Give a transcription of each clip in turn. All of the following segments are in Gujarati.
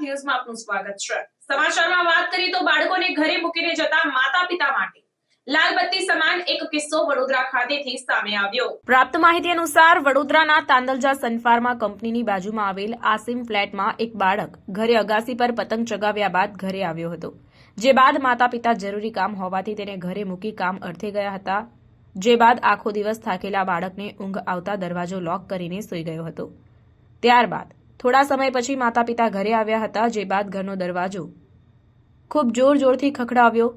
ન્યૂઝમાં આપનું સ્વાગત છે. સમાચારમાં વાત કરી તો બાળકોને ઘરે મૂકીને જતા માતા પિતા માટે. લાલબત્તી સમાન એક કિસ્સો વડોદરા ખાતેથી સામે આવ્યો. પ્રાપ્ત માહિતી અનુસાર, વડોદરાના તાંદલજા સનફાર્મા કંપનીની બાજુમાં આવેલ આસિમ ફ્લેટમાં એક બાળક ઘરે અગાસી પર પતંગ ચગાવ્યા બાદ ઘરે આવ્યો હતો. જે બાદ માતા પિતા જરૂરી કામ હોવાથી તેને ઘરે મૂકી કામ અર્થે ગયા હતા. જે બાદ આખો દિવસ થાકેલા બાળકને ઊંઘ આવતા દરવાજો લોક કરીને સૂઈ ગયો હતો. ત્યારબાદ થોડા સમય પછી માતા પિતા ઘરે આવ્યા હતા, જે બાદ ઘરનો દરવાજો ખૂબ જોર જોરથી ખખડાવ્યો.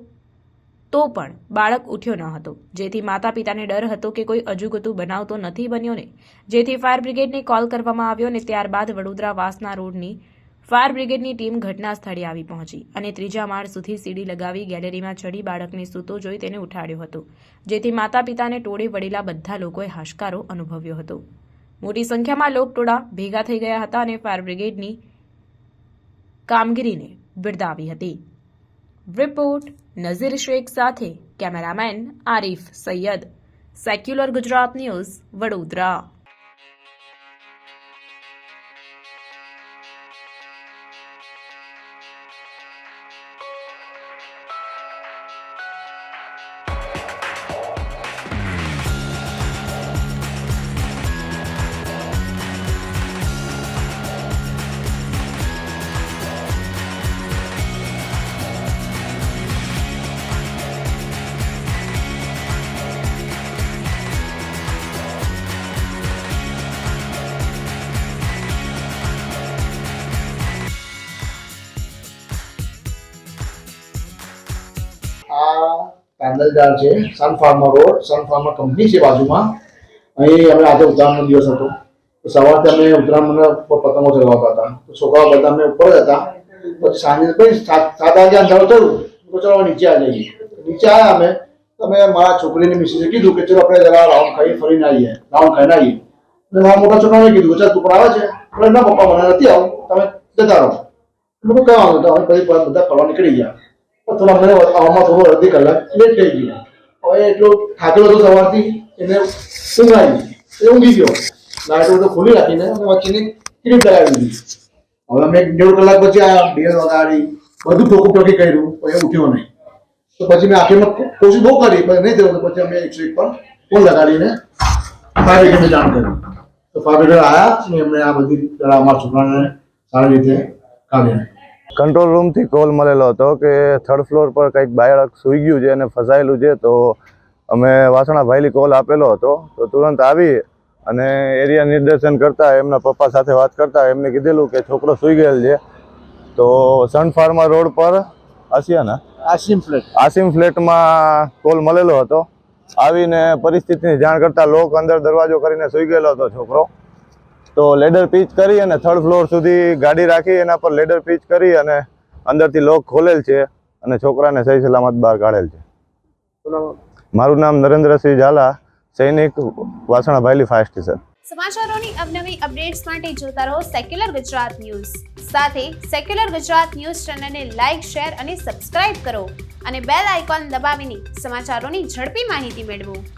તો પણ બાળક ઉઠ્યો ન હતો. જેથી માતા પિતાને ડર હતો કે કોઈ અજુગતું બનાવતો નથી બન્યો ને. જેથી ફાયર બ્રિગેડને કોલ કરવામાં આવ્યો અને ત્યારબાદ વડોદરા વાસના રોડની ફાયર બ્રિગેડની ટીમ ઘટના સ્થળે આવી પહોંચી અને ત્રીજા માળ સુધી સીડી લગાવી ગેલેરીમાં ચડી બાળકને સૂતો જોઈ તેને ઉઠાડ્યો હતો. જેથી માતા પિતાને ટોળે વળેલા બધા લોકોએ હાશકારો અનુભવ્યો હતો. મોટી સંખ્યામાં લોકટોળા ભેગા થઈ ગયા હતા અને ફાયર બ્રિગેડની કામગીરીને બિરદાવી હતી. રિપોર્ટ, નઝીર શેખ સાથે cameraman Arif Sayyed. Secular Gujarat news Vadodara. આ છે Sun Pharma road Sun Pharma company છે બાજુમાં. અહીં અમે આજે ઉત્તરાયણનો દિવસ હતો. તો સવારથી અમે ઉત્તરાયણ ઉપર પતંગો ચલાવતા હતા. તો છોકરાઓ બધા અમે ઉપર હતા. પછી સાંજે પછી સાત વાગે અંધારું થયું તો ચલો નીચે આવી જઈએ. નીચે આવ્યા અમે, તો અમે મારા છોકરીની મિસિસે કીધું કે ચલો આપણે જરા રાઉન્ડ ખાઈ ફરીને આવીએ. રાઉન્ડ ખાઈને આવીએ. અને મારા મોટા છોકરાને કીધું ચાલ તું પણ આવે છે. એટલે ના પપ્પા મને નથી આવું તમે જતા રહો. લોકો કહેવાનું, અમે પછી બધા ફરવા નીકળી ગયા. પણ થોડા મને આવવામાં થોડું અડધી કલાક લેટ થઈ ગયું. હવે એટલો થાકેલો હતો સવારથી, એને ઊંઘ આવી એ ઊંઘી ગયો. લાઈટો બધું ખોલી રાખીને અને વચ્ચેની ક્રીમ લગાવી દીધી. હવે અમે ડેઢ કલાક પછી આ બેલ વગાડી, બધું ટોકું ટોકી કર્યું પણ એ ઉઠ્યો નહીં. તો પછી મેં આખીમાં કોશિશ બહુ કરી, પણ નહીં થયું પછી અમે એકસો એક પર ફોન લગાડીને ફાયર બ્રિગેડને જાણ કર્યું. તો ફાયર બ્રિગેડ આવ્યા ને એમણે આ બધી અમારા છોકરાને સારી રીતે કાઢ્યા કંટ્રોલ રૂમથી કોલ મળેલો હતો કે થર્ડ ફ્લોર પર કંઈક બાળક સૂઈ ગયું છે અને ફસાયેલું છે તો અમે વાસણા ભાઈલી કોલ આપેલો હતો. તો તુરંત આવી અને એરિયા નિર્દેશન કરતાં એમના પપ્પા સાથે વાત કરતા એમને કીધેલું કે છોકરો સૂઈ ગયેલ છે. તો સન ફાર્મા રોડ પર આસિયાના આસિમ ફ્લેટ. આસિમ ફ્લેટમાં કોલ મળેલો હતો. આવીને પરિસ્થિતિની જાણ કરતા લોક અંદર દરવાજો કરીને સૂઈ ગયેલો હતો છોકરો. તો લેડર પીચ કરી અને થર્ડ ફ્લોર સુધી ગાડી રાખી, એના પર લેડર પીચ કરી અને અંદરથી લોક ખોલેલ છે અને છોકરાને સહી સલામત બહાર કાઢેલ છે. મારું નામ નરેન્દ્રસિંહ ઝાલા, સૈનિક વાસણા ભાઈલી ફાયર સ્ટેશન સમાચારોની અવનવી અપડેટ્સ માટે જોતા રહો સેક્યુલર ગુજરાત ન્યૂઝ. સાથે સેક્યુલર ગુજરાત ન્યૂઝ ચેનલને લાઇક શેર અને સબસ્ક્રાઇબ કરો અને બેલ આઇકોન દબાવીને સમાચારોની ઝડપી માહિતી મેળવો.